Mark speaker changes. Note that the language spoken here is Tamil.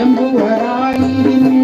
Speaker 1: எம்புவராயிரும்